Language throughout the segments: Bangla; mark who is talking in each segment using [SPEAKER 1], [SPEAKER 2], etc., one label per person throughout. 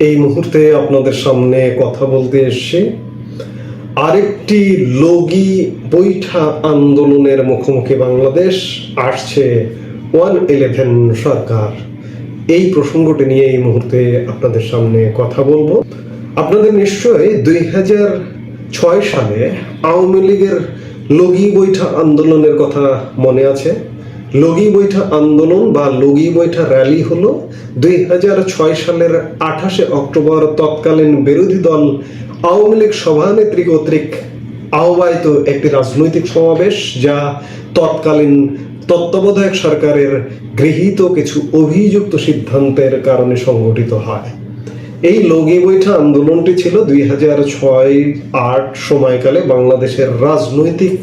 [SPEAKER 1] এই মুহূর্তে আপনাদের সামনে কথা বলতে এসেছি। আরেকটি লগি বৈঠা আন্দোলনের মুখোমুখি বাংলাদেশ আসছে ওয়ান ইলেভেন সরকার। এই প্রসঙ্গটি নিয়ে এই মুহূর্তে আপনাদের সামনে কথা বলব। আপনাদের নিশ্চয়ই দুই হাজার ছয় সালে আওয়ামী লীগের লগি বৈঠা আন্দোলনের কথা মনে আছে। লগি বৈঠা আন্দোলন বা লগি বৈঠা র্যালি হল দুই হাজার ছয় সালের আঠাশে অক্টোবর তৎকালীন বিরোধী দল আওয়ামী লীগ সভানেত্রী কর্তৃক আহ্বায়িত একটি রাজনৈতিক সমাবেশ, যা তৎকালীন তত্ত্বাবধায়ক সরকারের গৃহীত কিছু অভিযুক্ত সিদ্ধান্তের কারণে সংগঠিত হয়। এই লগি বৈঠা আন্দোলনটি ছিল দুই হাজার ছয় আট সময়কালে বাংলাদেশের রাজনৈতিক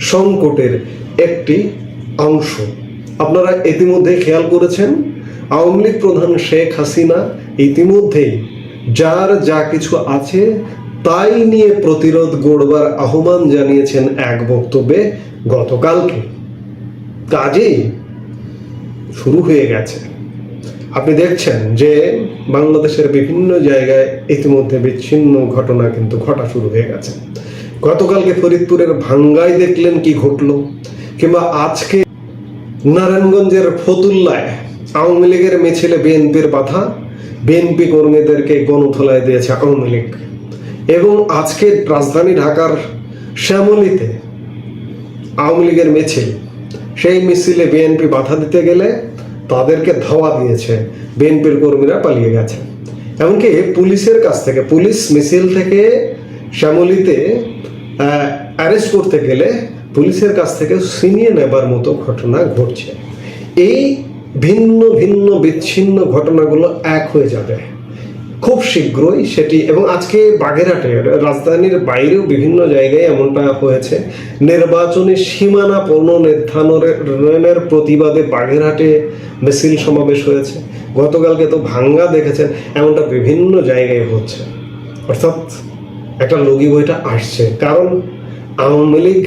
[SPEAKER 1] সংকটের একটি অংশ। আপনারা ইতিমধ্যে খেয়াল করেছেন, আওয়ামী লীগ প্রধান শেখ হাসিনা ইতিমধ্যেই যার যা কিছু আছে তাই নিয়ে প্রতিরোধ গড়বার আহ্বান জানিয়েছেন এক বক্তব্যে গতকালকে। কাজেই শুরু হয়ে গেছে। আপনি দেখছেন যে বাংলাদেশের বিভিন্ন জায়গায় ইতিমধ্যে বিচ্ছিন্ন ঘটনা কিন্তু ঘটা শুরু হয়ে গেছে। গতকালকে ফরিদপুরের ভাঙ্গায় দেখলেন কি ঘটলো, কিংবা আজকে নারায়ণগঞ্জের ফতুল্লায় আওয়ামী লীগের মিছিলে বিএনপির বাধা। বিএনপি কর্মীদেরকে গণথলায় দিয়েছে আওয়ামী লীগ। এবং আজকে রাজধানী ঢাকার শ্যামলীতে আওয়ামী লীগের মিছিল। সেই মিছিলে বিএনপি বাধা দিতে গেলে তাদেরকে ধাওয়া দিয়েছে। বিএনপির কর্মীরা পালিয়ে গেছে। এমনকি পুলিশের কাছ থেকে, পুলিশ মিছিল থেকে শ্যামলীতে অ্যারেস্ট করতে গেলে পুলিশের কাছ থেকে ছিনিয়ে নেবার মতো ঘটনা ঘটছে। এই ভিন্ন ভিন্ন বিচ্ছিন্ন ঘটনাগুলো এক হয়ে যাবে। খুব শীঘ্রই সেটি এবং আজকে বাগেরহাটে, রাজধানীর বাইরেও বিভিন্ন জায়গায় এমনটা হয়েছে। নির্বাচনী সীমানা পুনর্নির্ধারণের প্রতিবাদে বাগেরহাটে মিছিল সমাবেশ হয়েছে। গতকালকে তো ভাঙ্গা দেখেছেন, এমনটা বিভিন্ন জায়গায় হচ্ছে। অর্থাৎ একটা লগি বইটা আসছে। কারণ আওয়ামী লীগ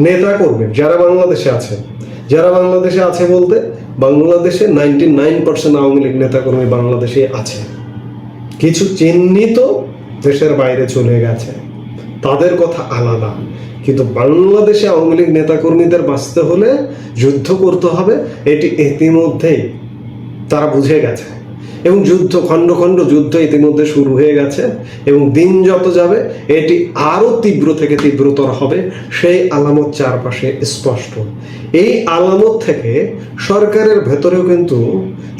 [SPEAKER 1] নেতা কর্মী, যারা বাংলাদেশে আছে। যারা বাংলাদেশে আছে বলতে বাংলাদেশে ninety nine percent Awami League নেতাকর্মী বাংলাদেশে আছে। কিছু চিহ্নিত দেশের বাইরে চলে গেছে। তাদের কথা আলাদা। কিন্তু বাংলাদেশে আওয়ামী লীগ নেতাকর্মীদের বাঁচতে হলে যুদ্ধ করতে হবে, এটি ইতিমধ্যেই তারা বুঝে গেছে। এবং যুদ্ধ, খণ্ড খণ্ড যুদ্ধ ইতিমধ্যে শুরু হয়ে গেছে এবং দিন যত যাবে, এটি আরও তীব্র থেকে তীব্রতর হবে, সেই আলামত চারপাশে স্পষ্ট। এই আলামত থেকে সরকারের ভেতরেও কিন্তু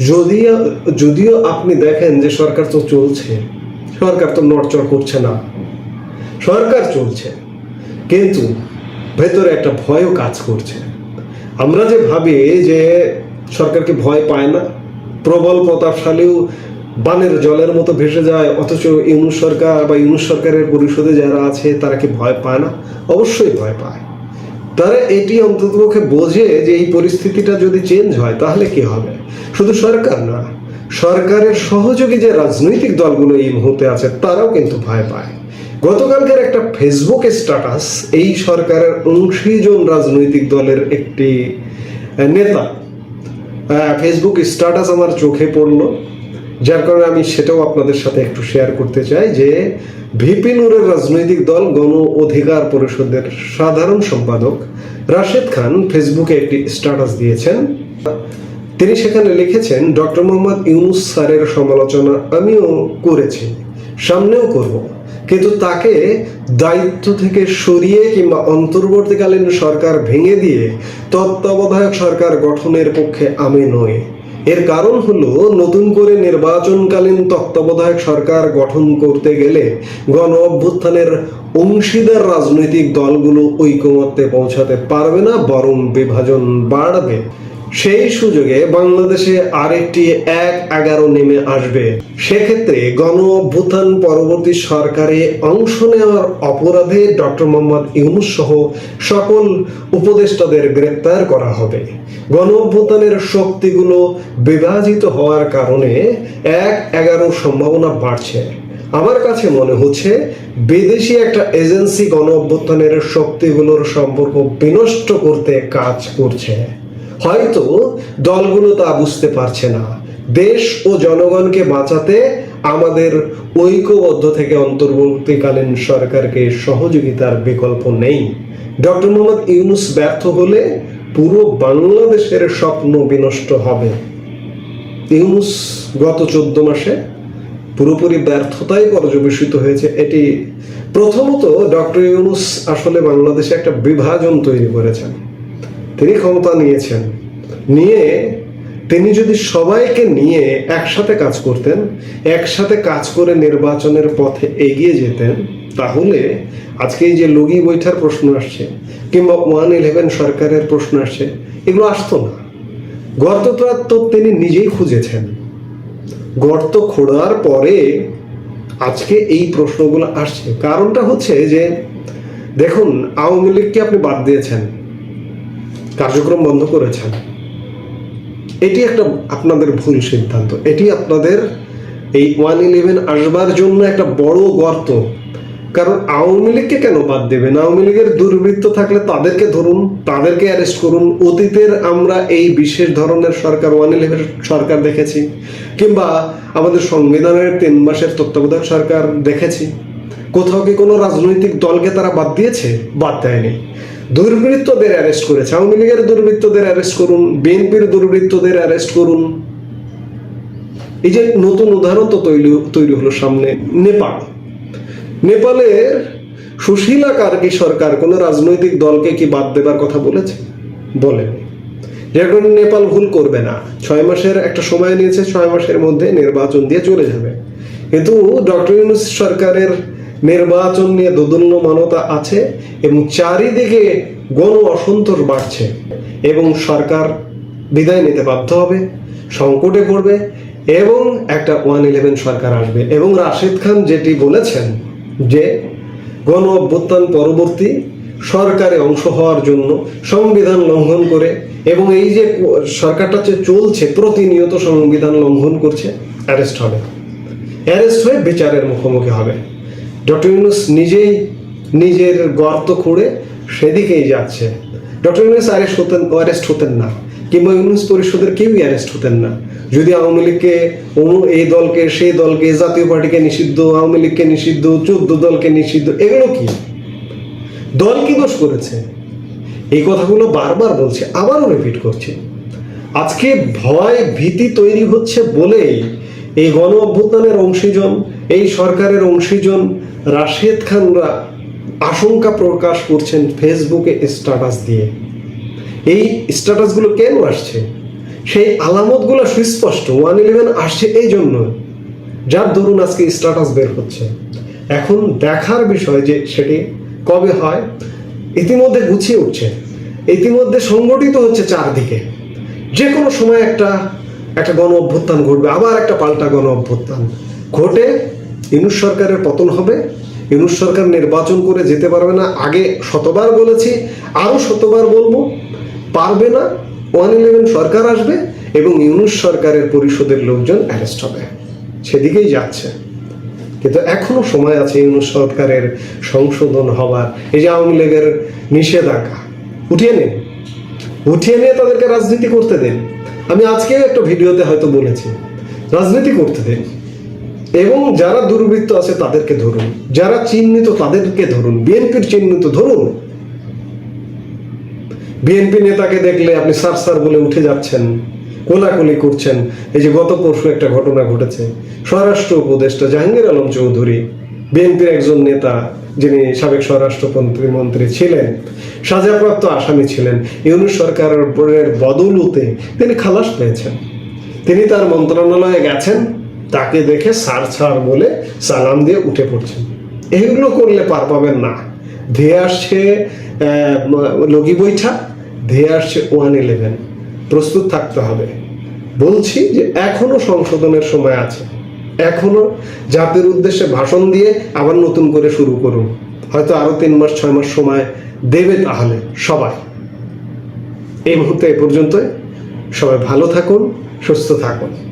[SPEAKER 1] যদিও যদিও আপনি দেখেন যে সরকার তো চলছে, সরকার তো নড়চড় করছে না, সরকার চলছে, কিন্তু ভেতরে একটা ভয়ও কাজ করছে। আমরা যে ভাবি যে সরকারকে ভয় পায় না? প্রবল প্রতাপশালীও বানের জলের মতো ভেসে যায়, অথচ ইউনুস সরকার বা ইউনুস সরকারের পরিষদে যারা আছে, তারা কি ভয় পায় না? অবশ্যই ভয় পায়। তারা এটি অন্ততপক্ষে বোঝে যে এই পরিস্থিতিটা যদি চেঞ্জ হয়, তাহলে কি হবে? শুধু সরকার না, সরকারের সহযোগী যে রাজনৈতিক দলগুলো এই মুহূর্তে আছে, তারাও কিন্তু ভয় পায়। গতকালকের একটা ফেসবুক স্ট্যাটাস এই সরকারের অংশীজন রাজনৈতিক দলের একটি নেতা ফেসবুক স্ট্যাটাস আমার চোখে পড়ল, যার কারণে আমি সেটাও আপনাদের সাথে একটু শেয়ার করতে চাই যে ভিপি নুরের রাজনৈতিক দল গণ অধিকার পরিষদের সাধারণ সম্পাদক রাশেদ খান ফেসবুকে একটি স্ট্যাটাস দিয়েছেন। তিনি সেখানে লিখেছেন ডক্টর মোহাম্মদ ইউনুস স্যারের সমালোচনা আমিও করেছি, সামনেও করব। কিন্তু তাকে দায়িত্ব থেকে সরিয়ে কিংবা অন্তর্বর্তীকালীন সরকার ভেঙে দিয়ে তত্ত্বাবধায়ক সরকার গঠনের পক্ষে আমি নই। এর কারণ হলো, নতুন করে নির্বাচনকালীন তত্ত্বাবধায়ক সরকার গঠন করতে গেলে গণ অভ্যুত্থানের অংশীদার রাজনৈতিক দলগুলো ঐকমত্যে পৌঁছাতে পারবে না, বরং বিভাজন বাড়বে। সেই সুযোগে বাংলাদেশে আরেকটি এক এগারো নেমে আসবে। সেক্ষেত্রে গণ অভ্যুত্থান পরবর্তী সরকারে অংশ নেওয়ার অপরাধে ডক্টর মোহাম্মদ ইউনুস সহ সকল উপদেষ্টাদের গ্রেপ্তার করা হবে। গণ অভ্যুত্থানের শক্তিগুলো বিভাজিত হওয়ার কারণে এক এগারো সম্ভাবনা বাড়ছে। আমার কাছে মনে হচ্ছে বিদেশি একটা এজেন্সি গণ অভ্যুত্থানের শক্তিগুলোর সম্পর্ক বিনষ্ট করতে কাজ করছে। হয়তো দলগুলো তা বুঝতে পারছে না। দেশ ও জনগণকে বাঁচাতে আমাদের ঐক্যবদ্ধ থেকে অন্তর্বর্তীকালীন সরকারকে সহযোগিতার বিকল্প নেই। ডক্টর মোহাম্মদ ইউনুস ব্যর্থ হলে পুরো বাংলাদেশের স্বপ্ন বিনষ্ট হবে। ইউনুস গত চোদ্দ মাসে পুরোপুরি ব্যর্থতাই পর্যবেসিত হয়েছে এটি। প্রথমত ডক্টর ইউনুস আসলে বাংলাদেশে একটা বিভাজন তৈরি করেছেন। তিনি ক্ষমতা নিয়েছেন। নিয়ে তিনি যদি সবাইকে নিয়ে একসাথে কাজ করতেন, একসাথে কাজ করে নির্বাচনের পথে এগিয়ে যেতেন, তাহলে আজকে এই যে লগি বৈঠার প্রশ্ন আসছে, কিংবা ওয়ান ইলেভেন সরকারের প্রশ্ন আসছে, এগুলো আসতো না। গর্তটা তো তিনি নিজেই খুঁজেছেন। গর্ত খোঁড়ার পরে আজকে এই প্রশ্নগুলো আসছে। কারণটা হচ্ছে যে, দেখুন, আওয়ামী লীগকে আপনি বাদ দিয়েছেন। কার্যক্রম বন্ধ করেছেন। এটি একটা আপনাদের ভুল সিদ্ধান্ত। এটি আপনাদের এই ওয়ান ইলেভেন আসবার জন্য একটা বড় গর্ত। কারণ আওয়ামী লীগকে কেন বাদ দেবেন? আওয়ামী লীগের দুর্বৃত্ত থাকলে তাদেরকে ধরুন, তাদেরকে অ্যারেস্ট করুন। অতীতের আমরা এই বিশেষ ধরনের সরকার, ওয়ান ইলেভেন সরকার দেখেছি। কিংবা আমাদের সংবিধানের তিন মাসের তত্ত্বাবধায়ক সরকার দেখেছি। কোথাও কি কোনো রাজনৈতিক দলকে তারা বাদ দিয়েছে? বাদ দেয়নি। দুর্বৃত্তদের অ্যারেস্ট করেছে আওয়ামী লীগের দুর্বৃত্তদের অ্যারেস্ট করুন, বিএনপির দুর্বৃত্তদের অ্যারেস্ট করুন। এই যে নতুন উদাহরণ তো তৈরি তৈরি হলো সামনে, নেপাল। নেপালের সুশীলা কার্কি সরকার? কোনো রাজনৈতিক দলকে কি বাদ দেবার কথা বলেছে? বলেনি। যেরকম নেপাল ভুল করবে না। ছয় মাসের একটা সময় নিয়েছে, ছয় মাসের মধ্যে নির্বাচন দিয়ে চলে যাবে। কিন্তু ডক্টর ইউনুস সরকারের নির্বাচন নিয়ে দোদুল্যমানতা আছে এবং চারিদিকে গণ অসন্তোষ বাড়ছে এবং সরকার বিদায় নিতে বাধ্য হবে, সংকটে পড়বে এবং একটা ওয়ান ইলেভেন সরকার আসবে। এবং রাশেদ খান যেটি বলেছেন যে গণ অভ্যুত্থান পরবর্তী সরকারে অংশ হওয়ার জন্য সংবিধান লঙ্ঘন করে এবং এই যে সরকারটা যে চলছে, প্রতিনিয়ত সংবিধান লঙ্ঘন করছে, অ্যারেস্ট হবে। অ্যারেস্ট হয়ে বিচারের মুখোমুখি হবে। ডক্টর ইউনুস নিজেই নিজের গর্ত খুঁড়ে সেদিকেই যাচ্ছে। ডক্টর ইউনুস অ্যারেস্ট হতেন অ্যারেস্ট হতেন না, কিংবা ইউনুস পরিষদের কেউই অ্যারেস্ট হতেন না। যদি আওয়ামী লীগকে এই দলকে, সেই দলকে, জাতীয় পার্টিকে নিষিদ্ধ, আওয়ামী লীগকে নিষিদ্ধ, চোদ্দ দলকে নিষিদ্ধ, এগুলো কি? দল কি দোষ করেছে? এই কথাগুলো বারবার বলছে, আবারও রিপিট করছে। আজকে ভয় ভীতি তৈরি হচ্ছে বলেই এই গণ অভ্যুত্থানের অংশীজন এই সরকারের অংশীজন রাশেদ খানরা আশঙ্কা প্রকাশ করছেন ফেসবুকে স্ট্যাটাস দিয়ে। এই স্ট্যাটাসগুলো কেন আসছে? সেই আলামতগুলো সুস্পষ্ট ওয়ান ইলেভেন আসছে এই জন্য, যার দরুন আজকে স্ট্যাটাস বের হচ্ছে। এখন দেখার বিষয় যে সেটি কবে হয়, ইতিমধ্যে গুছিয়ে উঠছে। ইতিমধ্যে সংগঠিত হচ্ছে চারদিকে। যে কোনো সময় একটা একটা গণ অভ্যুত্থান ঘটবে, আবার একটা পাল্টা গণ অভ্যুত্থান ঘটে ইনুস সরকারের পতন হবে। ইনুস সরকার নির্বাচন করে যেতে পারবে না। আগে শতবার বলেছি আরও শতবার বলব, পারবে না। ওয়ান ইলেভেন সরকার আসবে এবং ইউনুস সরকারের পরিষদের লোকজন অ্যারেস্ট হবে। সেদিকেই যাচ্ছে। কিন্তু এখনও সময় আছে ইউনুস সরকারের সংশোধন হবার। এই যে আওয়ামী লীগের নিষেধাজ্ঞা। উঠিয়ে নিন। উঠিয়ে নিয়ে তাদেরকে রাজনীতি করতে দেন। আমি আজকে একটা ভিডিওতে হয়তো বলেছি। রাজনীতি করতে দেন। এবং যারা দুর্বৃত্ত আছে তাদেরকে ধরুন, যারা চিহ্নিত তাদেরকে ধরুন, বিএনপির চিহ্নিত ধরুন। বিএনপি নেতাকে দেখলে আপনি সার স্যার বলে উঠে যাচ্ছেন, কোলাকুলি করছেন। এই যে গত পরশু একটা ঘটনা ঘটেছে, স্বরাষ্ট্র উপদেষ্টা জাহাঙ্গীর আলম চৌধুরী, বিএনপির একজন নেতা যিনি সাবেক স্বরাষ্ট্রমন্ত্রী মন্ত্রী ছিলেন, সাজাপ্রাপ্ত আসামি ছিলেন, ইউনুস সরকারের বদৌলতে তিনি খালাস পেয়েছেন। তিনি তার মন্ত্রণালয়ে গেছেন তাকে দেখে সার ছাড় বলে সালাম দিয়ে উঠে পড়ছেন এগুলো করলে পার পাবেন না। ধেয়ে আসছে লগি বৈঠা, ধেয়ে আসছে ওয়ান ইলেভেন। প্রস্তুত থাকতে হবে। বলছি যে এখনও সংশোধনের সময় আছে। এখনও জাতির উদ্দেশ্যে ভাষণ দিয়ে আবার নতুন করে শুরু করুন। হয়তো আরও তিন মাস, ছয় মাস সময় দেবে তাহলে সবাই। এই মুহূর্তে এ পর্যন্তই। সবাই ভালো থাকুন, সুস্থ থাকুন।